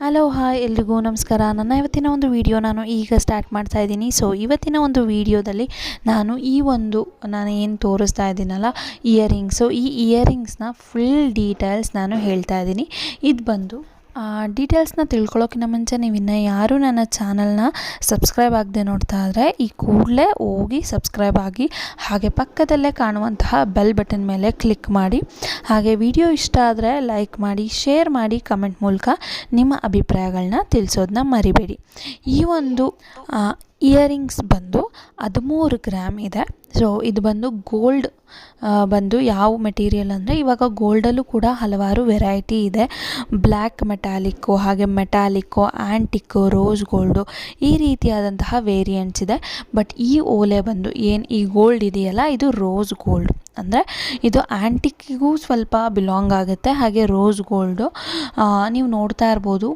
Hello hi ಎಲ್ರಿಗೂ ನಮಸ್ಕಾರ. ನನ್ನ ಇವತ್ತಿನ ಒಂದು ವಿಡಿಯೋ ನಾನು ಈಗ ಸ್ಟಾರ್ಟ್ ಮಾಡ್ತಾ ಇದ್ದೀನಿ. ಸೊ ಇವತ್ತಿನ ಒಂದು ವಿಡಿಯೋದಲ್ಲಿ ನಾನು ಈ ಒಂದು, ನಾನು ಏನು ತೋರಿಸ್ತಾ ಇದ್ದೀನಲ್ಲ ಇಯರಿಂಗ್ಸು ಈ ಇಯರಿಂಗ್ಸ್ನ ಫುಲ್ ಡೀಟೇಲ್ಸ್ ನಾನು ಹೇಳ್ತಾ ಇದ್ದೀನಿ. ಇದು ಬಂದು ಡೀಟೇಲ್ಸ್ನ ತಿಳ್ಕೊಳ್ಳೋಕ್ಕಿಂತ ಮುಂಚೆ ನೀವು ಇನ್ನೂ ಯಾರೂ ನನ್ನ ಚಾನಲ್ನ ಸಬ್ಸ್ಕ್ರೈಬ್ ಆಗದೆ ನೋಡ್ತಾ ಇದ್ದರೆ ಈ ಕೂಡಲೇ ಹೋಗಿ ಸಬ್ಸ್ಕ್ರೈಬ್ ಆಗಿ ಹಾಗೆ ಪಕ್ಕದಲ್ಲೇ ಕಾಣುವಂತಹ ಬೆಲ್ ಬಟನ್ ಮೇಲೆ ಕ್ಲಿಕ್ ಮಾಡಿ. ಹಾಗೆ ವಿಡಿಯೋ ಇಷ್ಟ ಆದರೆ ಲೈಕ್ ಮಾಡಿ ಶೇರ್ ಮಾಡಿ ಕಮೆಂಟ್ ಮೂಲಕ ನಿಮ್ಮ ಅಭಿಪ್ರಾಯಗಳನ್ನ ತಿಳಿಸೋದನ್ನ ಮರಿಬೇಡಿ. ಈ ಒಂದು ಇಯರಿಂಗ್ಸ್ ಬಂದು ಹದಿಮೂರು ಗ್ರಾಮ್ ಇದೆ. ಸೊ ಇದು ಬಂದು ಗೋಲ್ಡ್ ಬಂದು ಯಾವ ಮೆಟೀರಿಯಲ್ ಅಂದರೆ ಇವಾಗ ಗೋಲ್ಡಲ್ಲೂ ಕೂಡ ಹಲವಾರು ವೆರೈಟಿ ಇದೆ. ಬ್ಲ್ಯಾಕ್ ಮೆಟಾಲಿಕ್ಕು ಹಾಗೆ ಮೆಟಾಲಿಕ್ಕು ಆ್ಯಂಟಿಕ್ಕು ರೋಸ್ ಗೋಲ್ಡು ಈ ರೀತಿಯಾದಂತಹ ವೇರಿಯಂಟ್ಸ್ ಇದೆ. ಬಟ್ ಈ ಓಲೆ ಬಂದು ಏನು ಈ ಗೋಲ್ಡ್ ಇದೆಯಲ್ಲ, ಇದು ರೋಸ್ ಗೋಲ್ಡ್ ಅಂದರೆ ಇದು ಆ್ಯಂಟಿಕ್ಕಿಗೂ ಸ್ವಲ್ಪ ಬಿಲಾಂಗ್ ಆಗುತ್ತೆ. ಹಾಗೆ ರೋಸ್ ಗೋಲ್ಡು ನೀವು ನೋಡ್ತಾ ಇರ್ಬೋದು.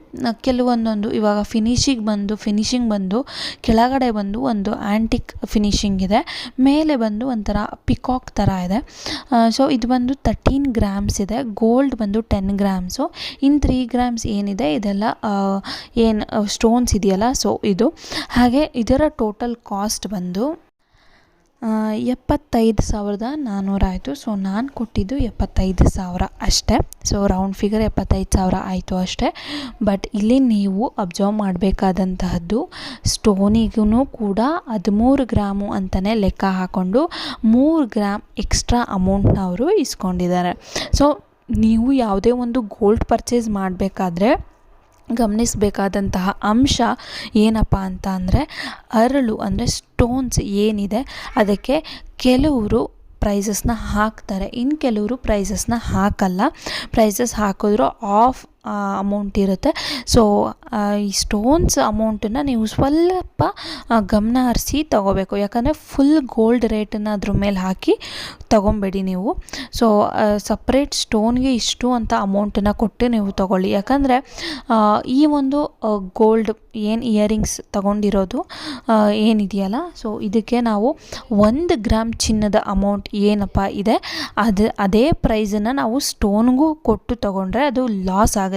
ಕೆಲವೊಂದೊಂದು ಇವಾಗ ಫಿನಿಶಿಗೆ ಬಂದು ಫಿನಿಶಿಂಗ್ ಬಂದು, ಕೆಳಗಡೆ ಬಂದು ಒಂದು ಆ್ಯಂಟಿಕ್ ಫಿನಿಶಿಂಗ್ ಇದೆ. ಮೇಲೆ ಬಂದು ಒಂಥರ ಪಿಕಾಕ್ ಥರ ಇದೆ. ಸೊ ಇದು ಬಂದು ತರ್ಟೀನ್ ಗ್ರಾಮ್ಸ್ ಇದೆ. ಗೋಲ್ಡ್ ಬಂದು ಟೆನ್ ಗ್ರಾಮ್ಸು ಇನ್ನು ತ್ರೀ ಗ್ರಾಮ್ಸ್ ಏನಿದೆ? ಇದೆಲ್ಲ ಏನು ಸ್ಟೋನ್ಸ್ ಇದೆಯಲ್ಲ? ಸೊ ಇದು. ಹಾಗೆ ಇದರ ಟೋಟಲ್ ಕಾಸ್ಟ್ ಬಂದು ಎಪ್ಪತ್ತೈದು ಸಾವಿರದ ನಾನ್ನೂರ ಆಯಿತು ಸೊ ನಾನು ಕೊಟ್ಟಿದ್ದು ಎಪ್ಪತ್ತೈದು ಸಾವಿರ ಅಷ್ಟೇ. ಸೊ ರೌಂಡ್ ಫಿಗರ್ ಎಪ್ಪತ್ತೈದು ಸಾವಿರ ಆಯಿತು ಅಷ್ಟೇ. ಬಟ್ ಇಲ್ಲಿ ನೀವು ಅಬ್ಸರ್ವ್ ಮಾಡಬೇಕಾದಂತಹದ್ದು ಸ್ಟೋನಿಗೂ ಕೂಡ ಹದಿಮೂರು ಗ್ರಾಮು ಅಂತಲೇ ಲೆಕ್ಕ ಹಾಕ್ಕೊಂಡು ಮೂರು ಗ್ರಾಮ್ ಎಕ್ಸ್ಟ್ರಾ ಅಮೌಂಟ್ನ ಅವರು ಇಸ್ಕೊಂಡಿದ್ದಾರೆ. ಸೊ ನೀವು ಯಾವುದೇ ಒಂದು ಗೋಲ್ಡ್ ಪರ್ಚೇಸ್ ಮಾಡಬೇಕಾದ್ರೆ ಗಮನಿಸಬೇಕಾದಂತಹ ಅಂಶ ಏನಪ್ಪ ಅಂತ ಅಂದರೆ ಅರಳು ಅಂದರೆ ಸ್ಟೋನ್ಸ್ ಏನಿದೆ, ಅದಕ್ಕೆ ಕೆಲವರು ಪ್ರೈಸಸ್ನ ಹಾಕ್ತಾರೆ. ಇನ್ನು ಕೆಲವರು ಪ್ರೈಸಸ್ನ ಹಾಕಲ್ಲ. ಪ್ರೈಸಸ್ ಹಾಕಿದ್ರು ಆಫ್ ಅಮೌಂಟ್ ಇರುತ್ತೆ. ಸೊ ಈ ಸ್ಟೋನ್ಸ್ ಅಮೌಂಟನ್ನು ನೀವು ಸ್ವಲ್ಪ ಗಮನ ಹರಿಸಿ ತೊಗೋಬೇಕು. ಯಾಕಂದರೆ ಫುಲ್ ಗೋಲ್ಡ್ ರೇಟನ್ನು ಅದ್ರ ಮೇಲೆ ಹಾಕಿ ತೊಗೊಬೇಡಿ ನೀವು. ಸೊ ಸಪ್ರೇಟ್ ಸ್ಟೋನ್ಗೆ ಇಷ್ಟು ಅಂತ ಅಮೌಂಟನ್ನು ಕೊಟ್ಟು ನೀವು ತೊಗೊಳ್ಳಿ. ಯಾಕಂದರೆ ಈ ಒಂದು ಗೋಲ್ಡ್ ಏನು ಇಯರಿಂಗ್ಸ್ ತೊಗೊಂಡಿರೋದು ಏನಿದೆಯಲ್ಲ? ಸೊ ಇದಕ್ಕೆ ನಾವು ಒಂದು ಗ್ರಾಮ್ ಚಿನ್ನದ ಅಮೌಂಟ್ ಏನಪ್ಪ ಇದೆ, ಅದು, ಅದೇ ಪ್ರೈಸನ್ನು ನಾವು ಸ್ಟೋನ್ಗೂ ಕೊಟ್ಟು ತೊಗೊಂಡ್ರೆ ಅದು ಲಾಸ್ ಆಗುತ್ತೆ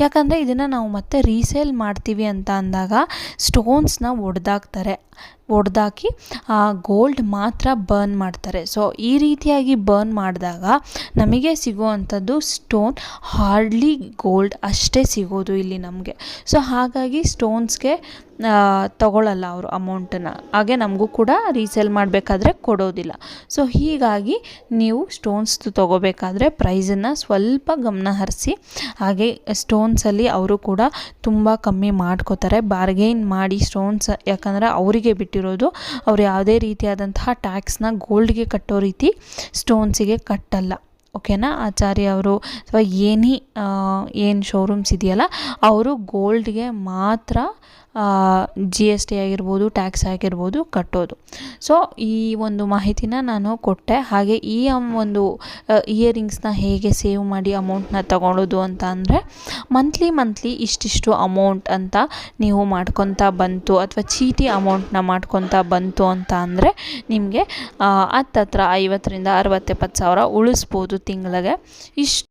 ಯಾಕಂದರೆ ಇದನ್ನು ನಾವು ಮತ್ತೆ ರೀಸೇಲ್ ಮಾಡ್ತೀವಿ ಅಂತ ಅಂದಾಗ ಸ್ಟೋನ್ಸ್ನ ಒಡೆದಾಕ್ತಾರೆ. ಒಡೆದಾಕಿ, ಆ ಗೋಲ್ಡ್ ಮಾತ್ರ ಬರ್ನ್ ಮಾಡ್ತಾರೆ. ಸೊ ಈ ರೀತಿಯಾಗಿ ಬರ್ನ್ ಮಾಡಿದಾಗ ನಮಗೆ ಸಿಗುವಂಥದ್ದು ಸ್ಟೋನ್ ಹಾರ್ಡ್ಲಿ ಗೋಲ್ಡ್ ಅಷ್ಟೇ ಸಿಗೋದು ಇಲ್ಲಿ ನಮಗೆ. ಸೊ ಹಾಗಾಗಿ ಸ್ಟೋನ್ಸ್ಗೆ ತಗೊಳ್ಳಲ್ಲ ಅವರು ಅಮೌಂಟನ್ನು ಹಾಗೆ ನಮಗೂ ಕೂಡ ರೀಸೇಲ್ ಮಾಡಬೇಕಾದ್ರೆ ಕೊಡೋದಿಲ್ಲ. ಸೊ ಹೀಗಾಗಿ ನೀವು ಸ್ಟೋನ್ಸ್ ತೊಗೋಬೇಕಾದ್ರೆ ಪ್ರೈಸನ್ನು ಸ್ವಲ್ಪ ಗಮನ ಹರಿಸಿ, ಹಾಗೆ ಸ್ಟೋನ್ಸಲ್ಲಿ ಅವರು ಕೂಡ ತುಂಬ ಕಮ್ಮಿ ಮಾಡ್ಕೋತಾರೆ. ಬಾರ್ಗೇನ್ ಮಾಡಿ ಸ್ಟೋನ್ಸ್ ಯಾಕಂದರೆ ಅವರಿಗೆ ಬಿಟ್ಟಿರೋದು. ಅವ್ರು ಯಾವುದೇ ರೀತಿಯಾದಂತಹ ಟ್ಯಾಕ್ಸ್ನ ಗೋಲ್ಡ್ಗೆ ಕಟ್ಟೋ ರೀತಿ ಸ್ಟೋನ್ಸಿಗೆ ಕಟ್ಟಲ್ಲ. ಓಕೆನಾ? ಆಚಾರ್ಯ ಅವರು, ಅಥವಾ ಏನಿ ಏನು ಶೋರೂಮ್ಸ್ ಇದೆಯಲ್ಲ, ಅವರು ಗೋಲ್ಡ್ಗೆ ಮಾತ್ರ ಜಿ ಎಸ್ ಟಿ ಆಗಿರ್ಬೋದು ಟ್ಯಾಕ್ಸ್ ಆಗಿರ್ಬೋದು ಕಟ್ಟೋದು. ಸೊ ಈ ಒಂದು ಮಾಹಿತಿನ ನಾನು ಕೊಟ್ಟೆ. ಹಾಗೆ ಈ ಒಂದು ಇಯರಿಂಗ್ಸ್ನ ಹೇಗೆ ಸೇವ್ ಮಾಡಿ ಅಮೌಂಟ್ನ ತಗೊಳ್ಳೋದು ಅಂತ ಅಂದರೆ ಮಂತ್ಲಿ ಮಂತ್ಲಿ ಇಷ್ಟಿಷ್ಟು ಅಮೌಂಟ್ ಅಂತ ನೀವು ಮಾಡ್ಕೊತಾ ಬಂತು, ಅಥವಾ ಚೀಟಿ ಅಮೌಂಟ್ನ ಮಾಡ್ಕೊತಾ ಬಂತು ಅಂತ ಅಂದರೆ, ನಿಮಗೆ ಹತ್ತತ್ರ ಐವತ್ತರಿಂದ ಅರವತ್ತೆಪ್ಪತ್ತು ಸಾವಿರ ಉಳಿಸ್ಬೋದು. ತಿಂಗಳಿಗೆ. ಇಷ್ಟು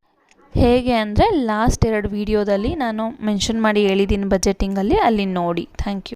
ಹೇಗೆ ಅಂದರೆ ಲಾಸ್ಟ್ ಎರಡು ವೀಡಿಯೋದಲ್ಲಿ ನಾನು ಮೆನ್ಷನ್ ಮಾಡಿ ಹೇಳಿದ್ದೀನಿ ಬಜೆಟಿಂಗಲ್ಲಿ ಅಲ್ಲಿ ನೋಡಿ. Thank you